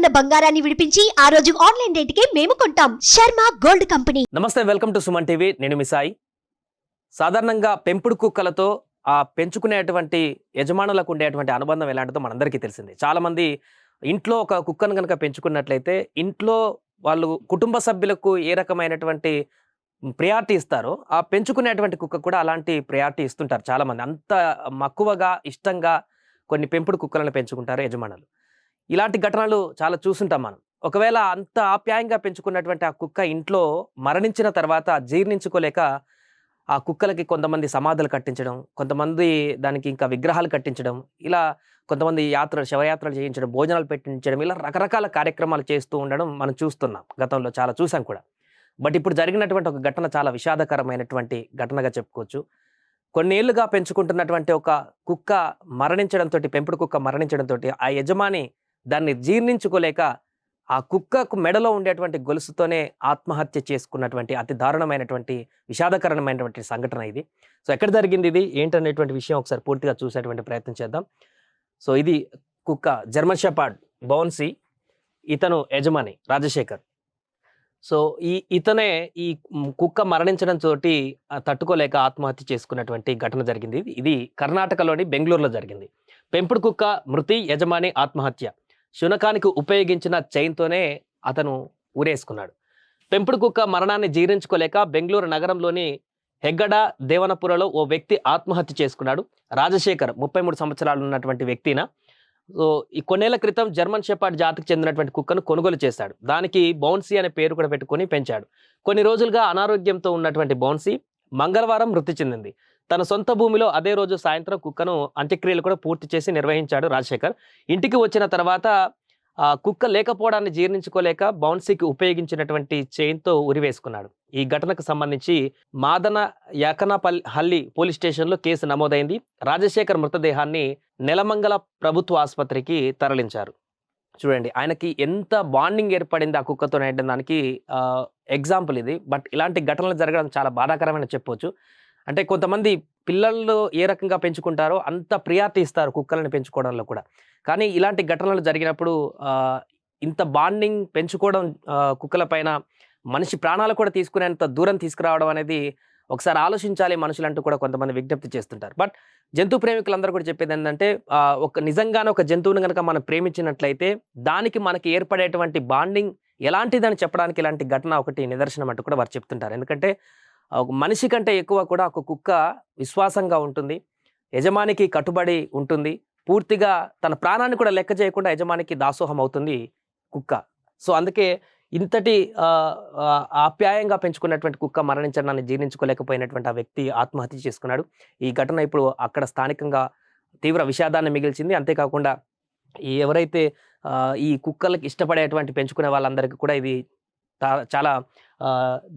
ఉన్న బంగారాన్ని విడిపించి ఆ రోజు ఆన్లైన్ రేటుకే మేము కొంటాం. Sharma gold company. నమస్తే వెల్కమ్ టు సుమన్ టీవీ. నేను మిసాయి సాధారణంగా పెంపుడు కుక్కలతో ఆ పెంచుకునేటువంటి యజమానులకు ఉండేటువంటి అనుబంధం ఎలాంటిదో మనందరికీ తెలిసిందే. చాలా మంది ఇంట్లో ఒక కుక్కను కనుక పెంచుకున్నట్లయితే ఇంట్లో వాళ్ళు కుటుంబ సభ్యులకు ఏ రకమైనటువంటి ప్రియారిటీ ఇస్తారో ఆ పెంచుకునేటువంటి కుక్క కూడా అలాంటి ప్రియారిటీ ఇస్తుంటారు చాలా మంది అంత మక్కువగా ఇష్టంగా కొన్ని పెంపుడు కుక్కలను పెంచుకుంటారు యజమానులు. ఇలాంటి ఘటనలు చాలా చూసుంటాం మనం. ఒకవేళ అంత ఆప్యాయంగా పెంచుకున్నటువంటి ఆ కుక్క ఇంట్లో మరణించిన తర్వాత జీర్ణించుకోలేక ఆ కుక్కలకి కొంతమంది సమాధులు కట్టించడం కొంతమంది దానికి ఇంకా విగ్రహాలు కట్టించడం ఇలా కొంతమంది యాత్రలు శవయాత్రలు చేయించడం భోజనాలు పెట్టించడం ఇలా రకరకాల కార్యక్రమాలు చేస్తూ ఉండడం మనం చూస్తున్నాం గతంలో చాలా చూసాం కూడా. బట్ ఇప్పుడు జరిగినటువంటి ఒక ఘటన చాలా విషాదకరమైనటువంటి ఘటనగా చెప్పుకోవచ్చు. కొన్నేళ్ళుగా పెంచుకుంటున్నటువంటి ఒక కుక్క మరణించడంతో పెంపుడు కుక్క మరణించడంతో ఆ యజమాని దాన్ని జీర్ణించుకోలేక ఆ కుక్కకు మెడలో ఉండేటువంటి గొలుసుతోనే ఆత్మహత్య చేసుకున్నటువంటి అతి దారుణమైనటువంటి విషాదకరమైనటువంటి సంఘటన ఇది. సో ఎక్కడ జరిగింది ఇది? ఏంటనేటువంటి విషయం ఒకసారి పూర్తిగా చూసేటువంటి ప్రయత్నం చేద్దాం. సో ఇది కుక్క జర్మన్ షపాడ్ బౌన్సీ ఇతను యజమాని రాజశేఖర్. సో ఈ ఇతనే ఈ కుక్క మరణించడం తోటి తట్టుకోలేక ఆత్మహత్య చేసుకున్నటువంటి ఘటన జరిగింది. ఇది కర్ణాటకలోని బెంగళూరులో జరిగింది. పెంపుడు కుక్క మృతి యజమాని ఆత్మహత్య. శునకానికి ఉపయోగించిన చైన్తోనే అతను ఊరేసుకున్నాడు. పెంపుడు కుక్క మరణాన్ని జీర్ణించుకోలేక బెంగళూరు నగరంలోని హెగ్గడ దేవనపురలో ఓ వ్యక్తి ఆత్మహత్య చేసుకున్నాడు. రాజశేఖర్ ముప్పై మూడు సంవత్సరాలు ఉన్నటువంటి వ్యక్తిన. సో ఈ కొన్నేళ్ళ క్రితం జర్మన్ షెపార్డ్ జాతికి చెందినటువంటి కుక్కను కొనుగోలు చేశాడు. దానికి బౌన్సీ అనే పేరు కూడా పెట్టుకొని పెంచాడు. కొన్ని రోజులుగా అనారోగ్యంతో ఉన్నటువంటి బౌన్సీ మంగళవారం మృతి చెందింది. తన సొంత భూమిలో అదే రోజు సాయంత్రం కుక్కను అంత్యక్రియలు కూడా పూర్తి చేసి నిర్వహించాడు రాజశేఖర్. ఇంటికి వచ్చిన తర్వాత ఆ కుక్క లేకపోవడాన్ని జీర్ణించుకోలేక బౌన్సీకి ఉపయోగించినటువంటి చైన్తో ఉరివేసుకున్నాడు. ఈ ఘటనకు సంబంధించి మాదన యాకనపల్లి హల్లి పోలీస్ స్టేషన్లో కేసు నమోదైంది. రాజశేఖర్ మృతదేహాన్ని నెలమంగళ ప్రభుత్వ ఆసుపత్రికి తరలించారు. చూడండి. ఆయనకి ఎంత బాండింగ్ ఏర్పడింది ఆ కుక్కతో అంటే దానికి ఎగ్జాంపుల్ ఇది. బట్ ఇలాంటి ఘటనలు జరగడం చాలా బాధాకరమైన చెప్పొచ్చు. అంటే కొంతమంది పిల్లలు ఏ రకంగా పెంచుకుంటారో అంత ప్రియారిటీ ఇస్తారు కుక్కలను పెంచుకోవడంలో కూడా. కానీ ఇలాంటి ఘటనలు జరిగినప్పుడు ఇంత బాండింగ్ పెంచుకోవడం కుక్కల పైన మనిషి ప్రాణాలు కూడా తీసుకునేంత దూరం తీసుకురావడం అనేది ఒకసారి ఆలోచించాలి మనుషులంటూ కూడా కొంతమంది విజ్ఞప్తి చేస్తుంటారు. బట్ జంతు ప్రేమికులందరూ కూడా చెప్పేది ఏంటంటే ఒక నిజంగానే ఒక జంతువుని కనుక మనం ప్రేమించినట్లయితే దానికి మనకి ఏర్పడేటువంటి బాండింగ్ ఎలాంటిదని చెప్పడానికి ఇలాంటి ఘటన ఒకటి నిదర్శనం అంటూ కూడా వారు చెప్తుంటారు. ఎందుకంటే ఒక మనిషి కంటే ఎక్కువ కూడా ఒక కుక్క విశ్వాసంగా ఉంటుంది. యజమానికి కట్టుబడి ఉంటుంది. పూర్తిగా తన ప్రాణాన్ని కూడా లెక్క చేయకుండా యజమానికి దాసోహం అవుతుంది కుక్క. సో అందుకే ఇంతటి ఆప్యాయంగా పెంచుకున్నటువంటి కుక్క మరణించడాన్ని జీర్ణించుకోలేకపోయినటువంటి ఆ వ్యక్తి ఆత్మహత్య చేసుకున్నాడు. ఈ ఘటన ఇప్పుడు అక్కడ స్థానికంగా తీవ్ర విషాదాన్ని మిగిల్చింది. అంతేకాకుండా ఎవరైతే ఈ కుక్కలకి ఇష్టపడేటువంటి పెంచుకునే వాళ్ళందరికీ కూడా ఇది చాలా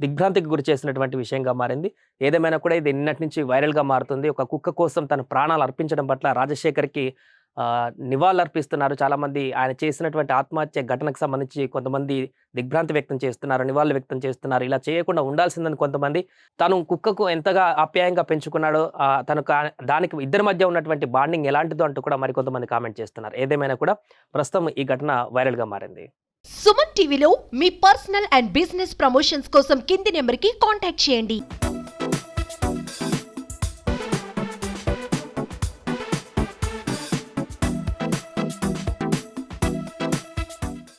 దిగ్భ్రాంతికి గురి చేసినటువంటి విషయంగా మారింది. ఏదేమైనా కూడా ఇది నిన్నటి నుంచి వైరల్గా మారుతుంది. ఒక కుక్క కోసం తన ప్రాణాలు అర్పించడం పట్ల రాజశేఖర్కి నివాళులర్పిస్తున్నారు. అర్పిస్తున్నారు చాలామంది ఆయన చేసినటువంటి ఆత్మహత్య ఘటనకు సంబంధించి కొంతమంది దిగ్భ్రాంతి వ్యక్తం చేస్తున్నారు నివాళులు వ్యక్తం చేస్తున్నారు. ఇలా చేయకుండా ఉండాల్సిందని కొంతమంది తను కుక్కకు ఎంతగా ఆప్యాయంగా పెంచుకున్నాడో తను దానికి ఇద్దరి మధ్య ఉన్నటువంటి బాండింగ్ ఎలాంటిదో అంటూ కూడా మరికొంతమంది కామెంట్ చేస్తున్నారు. ఏదేమైనా కూడా ప్రస్తుతం ఈ ఘటన వైరల్గా మారింది. సుమన్ టీవీలో మీ పర్సనల్ అండ్ బిజినెస్ ప్రమోషన్స్ కోసం కింది నెంబర్కి కాంటాక్ట్ చేయండి.